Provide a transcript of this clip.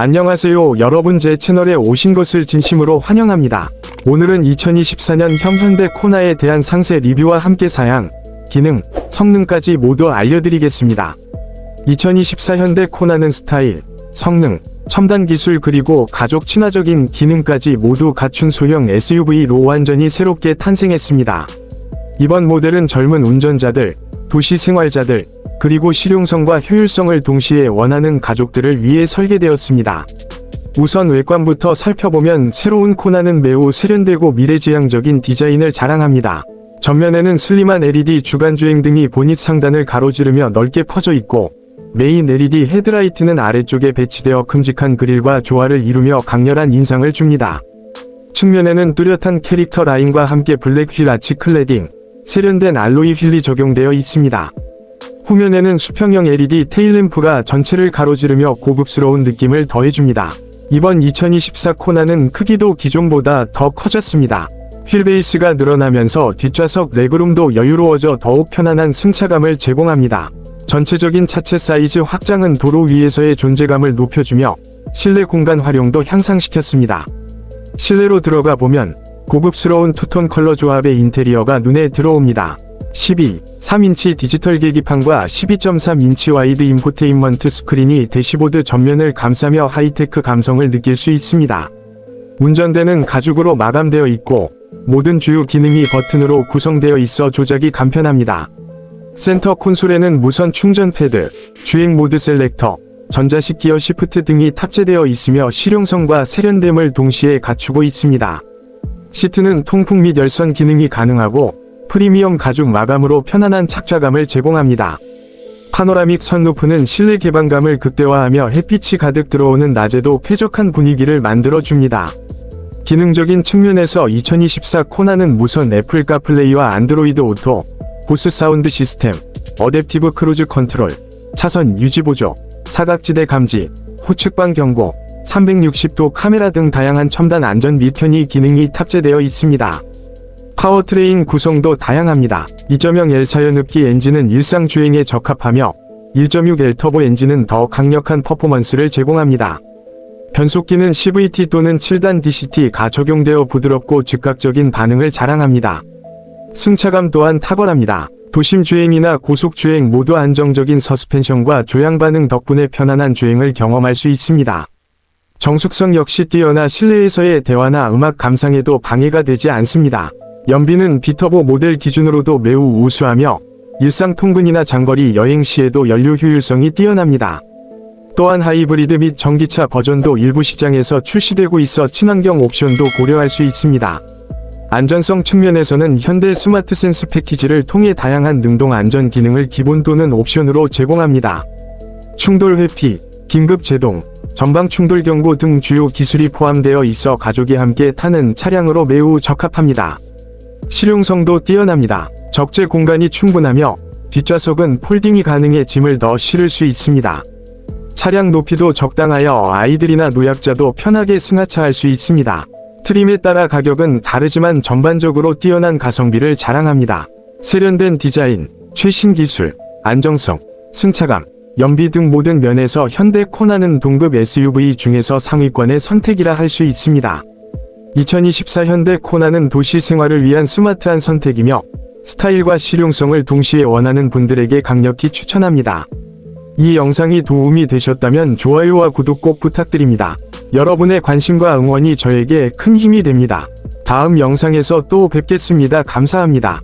안녕하세요. 여러분 제 채널에 오신 것을 진심으로 환영합니다. 오늘은 2024년 현현대 코나에 대한 상세 리뷰와 함께 사양, 기능, 성능까지 모두 알려드리겠습니다. 2024 현대 코나는 스타일, 성능, 첨단 기술 그리고 가족 친화적인 기능까지 모두 갖춘 소형 SUV로 완전히 새롭게 탄생했습니다. 이번 모델은 젊은 운전자들, 도시 생활자들, 그리고 실용성과 효율성을 동시에 원하는 가족들을 위해 설계되었습니다. 우선 외관부터 살펴보면 새로운 코나는 매우 세련되고 미래지향적인 디자인을 자랑합니다. 전면에는 슬림한 LED 주간주행 등이 보닛 상단을 가로지르며 넓게 퍼져 있고 메인 LED 헤드라이트는 아래쪽에 배치되어 큼직한 그릴과 조화를 이루며 강렬한 인상을 줍니다. 측면에는 뚜렷한 캐릭터 라인과 함께 블랙 휠 아치 클레딩, 세련된 알로이 휠이 적용되어 있습니다. 후면에는 수평형 LED 테일램프가 전체를 가로지르며 고급스러운 느낌을 더해줍니다. 이번 2024 코나는 크기도 기존보다 더 커졌습니다. 휠 베이스가 늘어나면서 뒷좌석 레그룸도 여유로워져 더욱 편안한 승차감을 제공합니다. 전체적인 차체 사이즈 확장은 도로 위에서의 존재감을 높여주며 실내 공간 활용도 향상시켰습니다. 실내로 들어가 보면 고급스러운 투톤 컬러 조합의 인테리어가 눈에 들어옵니다. 12, 3인치 디지털 계기판과 12.3인치 와이드 인포테인먼트 스크린이 대시보드 전면을 감싸며 하이테크 감성을 느낄 수 있습니다. 운전대는 가죽으로 마감되어 있고 모든 주요 기능이 버튼으로 구성되어 있어 조작이 간편합니다. 센터 콘솔에는 무선 충전 패드, 주행 모드 셀렉터, 전자식 기어 시프트 등이 탑재되어 있으며 실용성과 세련됨을 동시에 갖추고 있습니다. 시트는 통풍 및 열선 기능이 가능하고 프리미엄 가죽 마감으로 편안한 착좌감을 제공합니다. 파노라믹 선루프는 실내 개방감을 극대화하며 햇빛이 가득 들어오는 낮에도 쾌적한 분위기를 만들어줍니다. 기능적인 측면에서 2024 코나는 무선 애플 카플레이와 안드로이드 오토, 보스 사운드 시스템, 어댑티브 크루즈 컨트롤, 차선 유지 보조, 사각지대 감지, 후측방 경고, 360도 카메라 등 다양한 첨단 안전 및 편의 기능이 탑재되어 있습니다. 파워트레인 구성도 다양합니다. 2.0 L 차연흡기 엔진은 일상 주행에 적합하며 1.6 L 터보 엔진은 더 강력한 퍼포먼스를 제공합니다. 변속기는 CVT 또는 7단 DCT가 적용되어 부드럽고 즉각적인 반응을 자랑합니다. 승차감 또한 탁월합니다. 도심 주행이나 고속 주행 모두 안정적인 서스펜션과 조향 반응 덕분에 편안한 주행을 경험할 수 있습니다. 정숙성 역시 뛰어나 실내에서의 대화나 음악 감상에도 방해가 되지 않습니다. 연비는 비터보 모델 기준으로도 매우 우수하며 일상 통근이나 장거리 여행 시에도 연료 효율성이 뛰어납니다. 또한 하이브리드 및 전기차 버전도 일부 시장에서 출시되고 있어 친환경 옵션도 고려할 수 있습니다. 안전성 측면에서는 현대 스마트 센스 패키지를 통해 다양한 능동 안전 기능을 기본 또는 옵션으로 제공합니다. 충돌 회피, 긴급 제동, 전방 충돌 경고 등 주요 기술이 포함되어 있어 가족이 함께 타는 차량으로 매우 적합합니다. 실용성도 뛰어납니다. 적재 공간이 충분하며 뒷좌석은 폴딩이 가능해 짐을 더 실을 수 있습니다. 차량 높이도 적당하여 아이들이나 노약자도 편하게 승하차할 수 있습니다. 트림에 따라 가격은 다르지만 전반적으로 뛰어난 가성비를 자랑합니다. 세련된 디자인, 최신 기술, 안정성, 승차감, 연비 등 모든 면에서 현대 코나는 동급 SUV 중에서 상위권의 선택이라 할 수 있습니다. 2024 현대 코나는 도시 생활을 위한 스마트한 선택이며 스타일과 실용성을 동시에 원하는 분들에게 강력히 추천합니다. 이 영상이 도움이 되셨다면 좋아요와 구독 꼭 부탁드립니다. 여러분의 관심과 응원이 저에게 큰 힘이 됩니다. 다음 영상에서 또 뵙겠습니다. 감사합니다.